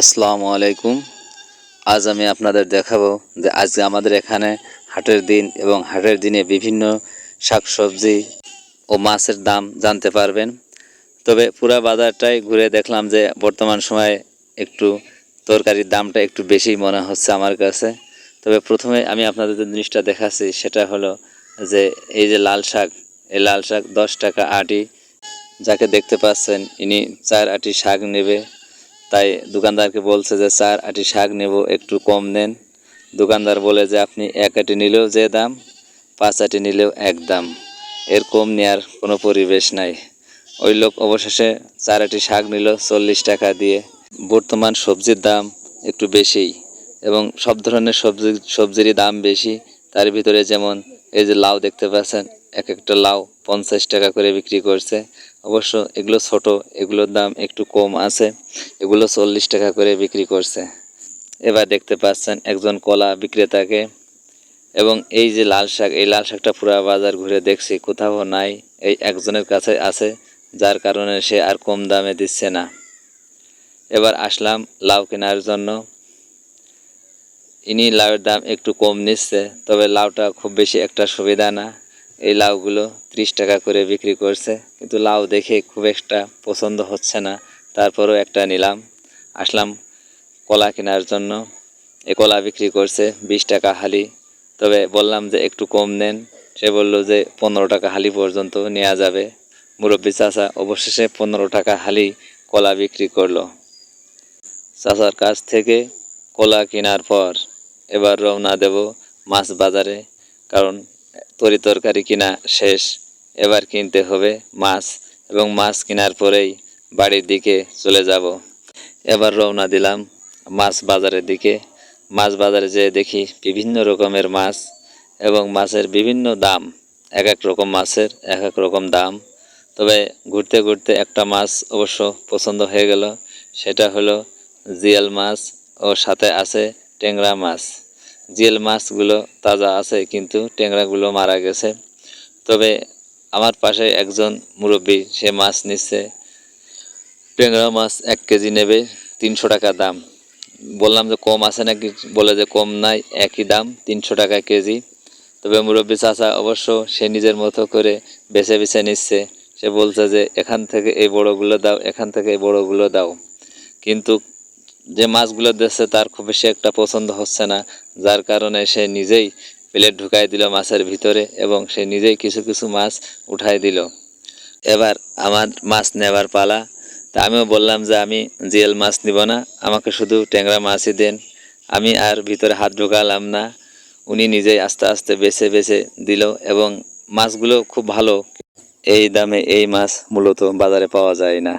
আসসালামু আলাইকুম। আজ আমি আপনাদের দেখাবো যে আজকে আমাদের এখানে হাটের দিন এবং হাটের দিনে বিভিন্ন শাকসবজি ও মাছের দাম জানতে পারবেন। তবে পুরা বাজারটাই ঘুরে দেখলাম যে বর্তমান সময়ে একটু তরকারির দামটা একটু বেশি মনে হচ্ছে আমার কাছে। তবে প্রথমে আমি আপনাদের যে জিনিসটা দেখাচ্ছি সেটা হলো যে এই যে লাল শাক, এই লাল শাক দশ টাকা আটি, যাকে দেখতে পাচ্ছেন ইনি চার আটি শাক নেবে। তাই দোকানদারকে বলছে যে চার আটি শাক নেব, একটু কম নেন। দোকানদার বলে যে, আপনি এক আটি নিলেও যে দাম, পাঁচ আটি নিলেও এক দাম। এর কম নেওয়ার কোনো পরিবেশ নাই। ওই লোক অবশেষে চার আটি শাক নিল চল্লিশ টাকা দিয়ে। বর্তমান সবজির দাম একটু বেশিই এবং সব ধরনের সবজি, সবজিরই দাম বেশি। তার ভিতরে যেমন এই যে লাউ দেখতে পাচ্ছেন, এক একটা লাউ পঞ্চাশ টাকা করে বিক্রি করছে। অবশ্য এগুলো ছোট, এগুলোর দাম একটু কম আছে। এগুলো চল্লিশ টাকা করে বিক্রি করছে। এবার দেখতে পাচ্ছেন একজন কলা বিক্রেতাকে। এবং এই যে লাল শাক, এই লাল শাকটা পুরা বাজার ঘুরে দেখছি, কোথাও নাই। এই একজনের কাছে আছে, যার কারণে সে আর কম দামে দিচ্ছে না। এবার আসলাম লাউ কেনার জন্য। ইনি লাউয়ের দাম একটু কম নিচ্ছে, তবে লাউটা খুব বেশি একটা সুবিধা না। এই লাউগুলো ত্রিশ টাকা করে বিক্রি করছে। কিন্তু লাউ দেখে খুব একটা পছন্দ হচ্ছে না। তারপরও একটা নিলাম। আসলাম কলা কেনার জন্য। এ কলা বিক্রি করছে বিশ টাকা হালি। তবে বললাম যে একটু কম নেন। সে বলল যে পনেরো টাকা হালি পর্যন্ত নেওয়া যাবে। মুরব্বী চাচা অবশেষে পনেরো টাকা হালি কলা বিক্রি করল। চাচার কাছ থেকে কলা কেনার পর এবার রওনা দেব মাছ বাজারে। কারণ তরি তরকারি কিনা শেষ। এবার কিনতে হবে মাছ এবং মাছ কেনার পরেই বাড়ির দিকে চলে যাব। এবার রওনা দিলাম মাছ বাজারের দিকে। মাছ বাজারে যেয়ে দেখি বিভিন্ন রকমের মাছ এবং মাছের বিভিন্ন দাম। এক এক রকম মাছের এক এক রকম দাম। তবে ঘুরতে ঘুরতে একটা মাছ অবশ্য পছন্দ হয়ে গেল। সেটা হলো জিয়াল মাছ ও সাথে আছে ট্যাংরা মাছ। জিয়াল মাছগুলো তাজা আছে, কিন্তু ট্যাংরাগুলো মারা গেছে। তবে আমার পাশে একজন মুরব্বী, সে মাছ নিচ্ছে। ট্যাংরা মাছ এক কেজি নেবে তিনশো টাকা দাম। বললাম যে, কম আছে নাকি? বলে যে, কম নাই, একই দাম, তিনশো টাকা কেজি। তবে মুরব্বী চাচা অবশ্য সে নিজের মতো করে বেছে বেছে নিচ্ছে। সে বলছে যে, এখান থেকে এই বড়গুলো দাও, এখান থেকে এই বড়গুলো দাও। কিন্তু যে মাছগুলো দিচ্ছে তার খুব বেশি একটা পছন্দ হচ্ছে না, যার কারণে সে নিজেই প্লেট ঢুকাই দিল মাছের ভিতরে এবং সে নিজেই কিছু কিছু মাছ উঠাই দিল। এবার আমার মাছ নেবার পালা। তা আমিও বললাম যে আমি জিএল মাছ নিব না, আমাকে শুধু ট্যাংরা মাছই দেন। আমি আর ভিতরে হাত ঢুকালাম না। উনি নিজেই আস্তে আস্তে বেছে বেছে দিল এবং মাছগুলো খুব ভালো। এই দামে এই মাছ মূলত বাজারে পাওয়া যায় না।